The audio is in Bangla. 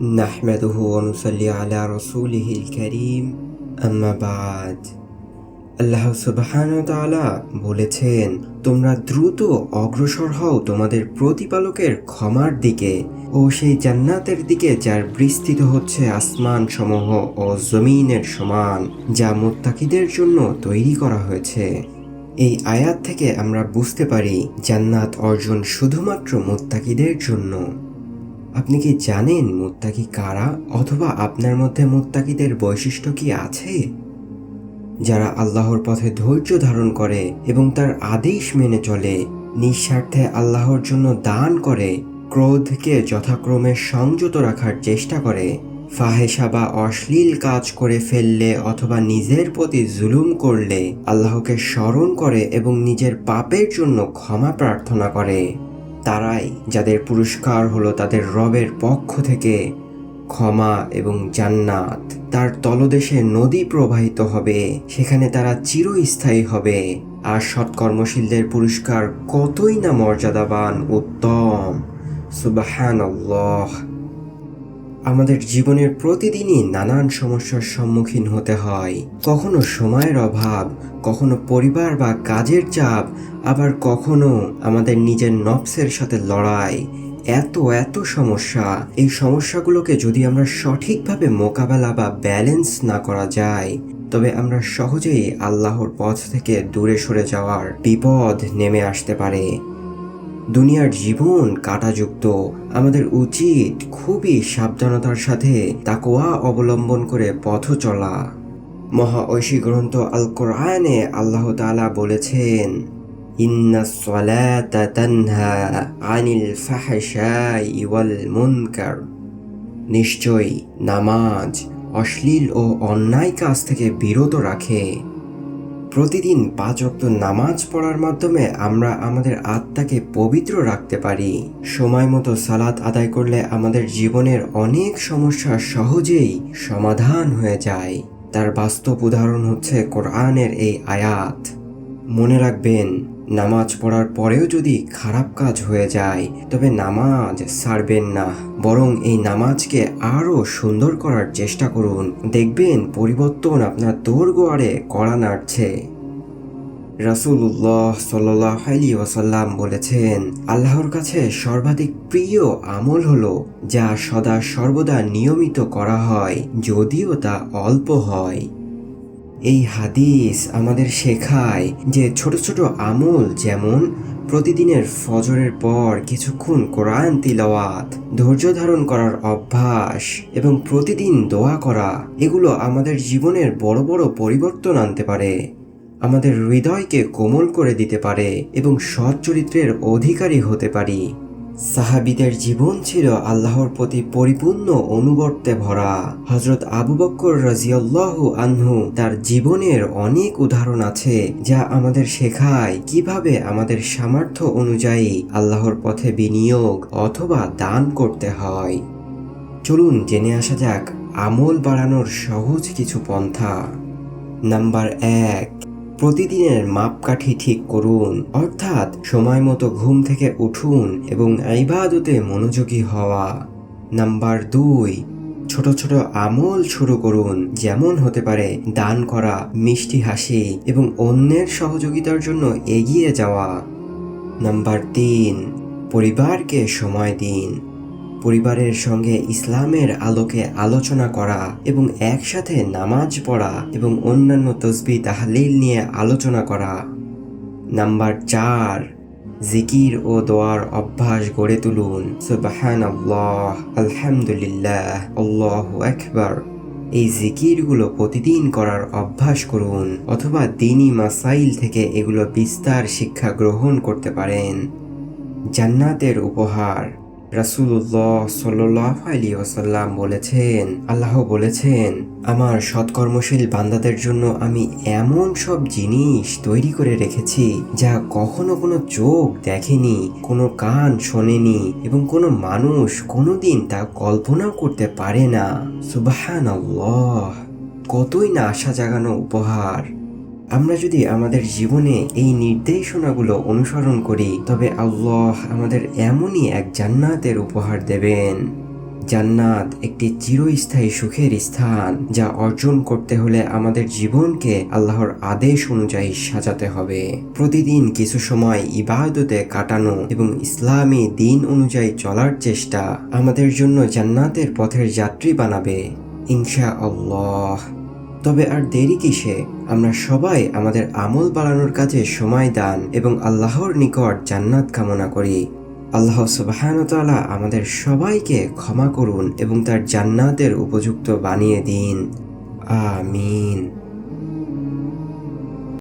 نحمده ونصلي على رسوله الكريم أما بعد আল্লাহ সুবহান তাআলা বলেছেন তোমরা দ্রুত অগ্রসর হও তোমাদের প্রতিপালকের ক্ষমার দিকে ও সেই জান্নাতের দিকে যার বিস্তৃত হচ্ছে আসমান সমূহ ও জমিনের সমান যা মুত্তাকিদের জন্য তৈরি করা হয়েছে এই আয়াত থেকে আমরা বুঝতে পারি জান্নাত অর্জন শুধুমাত্র মুত্তাকিদের জন্য আপনি কি জানেন মুত্তাকি কারা অথবা আপনার মধ্যে মুত্তাকিদের বৈশিষ্ট্য কি আছে? যারা আল্লাহর পথে ধৈর্য ধারণ করে এবং তার আদেশ মেনে চলে, নিঃস্বার্থে আল্লাহর জন্য দান করে, ক্রোধকে যথাক্রমে সংযত রাখার চেষ্টা করে ফাহেসা বা অশ্লীল কাজ করে ফেললে অথবা নিজের প্রতি জুলুম করলে আল্লাহকে স্মরণ করে এবং নিজের পাপের জন্য ক্ষমা প্রার্থনা করে। তারাই যাদের পুরস্কার হলো তাদের রবের পক্ষ থেকে ক্ষমা এবং জান্নাত। তার তলদেশে নদী প্রবাহিত হবে, সেখানে তারা চিরস্থায়ী হবে। আর সৎকর্মশীলদের পুরস্কার কতই না মর্যাদাবান, উত্তম। সুবাহান আমাদের জীবনের প্রতিদিনই নানান সমস্যার সম্মুখীন হতে হয়। কখনো সময়ের অভাব, কখনো পরিবার বা কাজের চাপ, আবার কখনো আমাদের নিজের নফসের সাথে লড়াই। এত এত সমস্যা। এই সমস্যাগুলোকে যদি আমরা সঠিকভাবে মোকাবেলা বা ব্যালেন্স না করা যায়, তবে আমরা সহজেই আল্লাহর পথ থেকে দূরে সরে যাওয়ার বিপদ নেমে আসতে পারে। দুনিয়ার জীবন কাটাযুক্ত। আমাদের উচিত খুবই সাবধানতার সাথে তাকোয়া অবলম্বন করে পথ চলা। মহা ঐশী গ্রন্থ আল কোরআনে আল্লাহ তাআলা বলেছেন মুনকার। নিশ্চয়ই নামাজ অশ্লীল ও অন্যায় কাজ থেকে বিরত রাখে। প্রতিদিন পাঁচ অক্ত নামাজ পড়ার মাধ্যমে আমরা আমাদের আত্মাকে পবিত্র রাখতে পারি। সময় মতো সালাদ আদায় করলে আমাদের জীবনের অনেক সমস্যা সহজেই সমাধান হয়ে যায়। তার বাস্তব উদাহরণ হচ্ছে কোরআনের এই আয়াত। মনে রাখবেন নামাজ পড়ার পরেও যদি খারাপ কাজ হয়ে যায়, তবে নামাজ ছাড়বেন না। বরং এই নামাজকে আরও সুন্দর করার চেষ্টা করুন। দেখবেন পরিবর্তন আপনার দোরগোয়ারে কড়া নাড়ছে। রাসুল্লাহ সাল্লাহ আলী ওয়াসাল্লাম বলেছেন, আল্লাহর কাছে সর্বাধিক প্রিয় আমল হলো যা সদা সর্বদা নিয়মিত করা হয়, যদিও তা অল্প হয়। এই হাদিস আমাদের শেখায় যে ছোট ছোট আমল যেমন প্রতিদিনের ফজরের পর কিছুক্ষণ কোরআন তিলাওয়াত, ধৈর্য ধারণ করার অভ্যাস এবং প্রতিদিন দোয়া করা, এগুলো আমাদের জীবনের বড় বড় পরিবর্তন আনতে পারে, আমাদের হৃদয়কে কোমল করে দিতে পারে এবং সৎ চরিত্রের অধিকারী হতে পারি। সাহাবিদের জীবন ছিল আল্লাহর প্রতি পরিপূর্ণ অনুবর্তে ভরা। হজরত আবু বক্কর রাজিয়াল্লাহু আনহু তার জীবনের অনেক উদাহরণ আছে যা আমাদের শেখায় কীভাবে আমাদের সামর্থ্য অনুযায়ী আল্লাহর পথে বিনিয়োগ অথবা দান করতে হয়। চলুন জেনে আসা যাক আমল বাড়ানোর সহজ কিছু পন্থা। নাম্বার এক প্রতিদিনের মাপকাঠি ঠিক করুন, অর্থাৎ সময় মতো ঘুম থেকে উঠুন এবং ইবাদতে মনোযোগী হওয়া। নাম্বার দুই, ছোট ছোট আমল শুরু করুন, যেমন হতে পারে দান করা, মিষ্টি হাসি এবং অন্যের সহযোগিতার জন্য এগিয়ে যাওয়া। নাম্বার তিন, পরিবারকে সময় দিন। পরিবারের সঙ্গে ইসলামের আলোকে আলোচনা করা এবং একসাথে নামাজ পড়া এবং অন্যান্য তসবি তাহলিল নিয়ে আলোচনা করা। নাম্বার চার, জিকির ও দোয়ার অভ্যাস গড়ে তুলুন। সুবাহান আল্লাহ আলহামদুলিল্লাহ, আল্লাহ একবার এই জিকিরগুলো প্রতিদিন করার অভ্যাস করুন অথবা দিনই মাসাইল থেকে এগুলো বিস্তার শিক্ষা গ্রহণ করতে পারেন। জান্নাতের উপহার। রাসুল্লাহ সাল্লাহ আলী ওসাল্লাম বলেছেন আল্লাহ বলেছেন, আমার সৎকর্মশীল বান্দাদের জন্য আমি এমন সব জিনিস তৈরি করে রেখেছি যা কখনো কোনো চোখ দেখেনি, কোনো কান শোনেনি এবং কোনো মানুষ কোনোদিন তা কল্পনাও করতে পারে না। সুবাহান কতই না আশা জাগানো উপহার। আমরা যদি আমাদের জীবনে এই নির্দেশনাগুলো অনুসরণ করি, তবে আল্লাহ আমাদের এমনই এক জান্নাতের উপহার দেবেন। জান্নাত একটি চিরস্থায়ী সুখের স্থান, যা অর্জন করতে হলে আমাদের জীবনকে আল্লাহর আদেশ অনুযায়ী সাজাতে হবে। প্রতিদিন কিছু সময় ইবাদতে কাটানো এবং ইসলামী দিন অনুযায়ী চলার চেষ্টা আমাদের জন্য জান্নাতের পথের যাত্রী বানাবে। ইনশা আল্লাহ তবে আর দেরি কিসে? আমরা সবাই আমাদের আমল বাড়ানোর কাজে সময় দান এবং আল্লাহর নিকট জান্নাত কামনা করি। আল্লাহ সুবাহানতালা আমাদের সবাইকে ক্ষমা করুন এবং তার জান্নাতের উপযুক্ত বানিয়ে দিন। আমিন।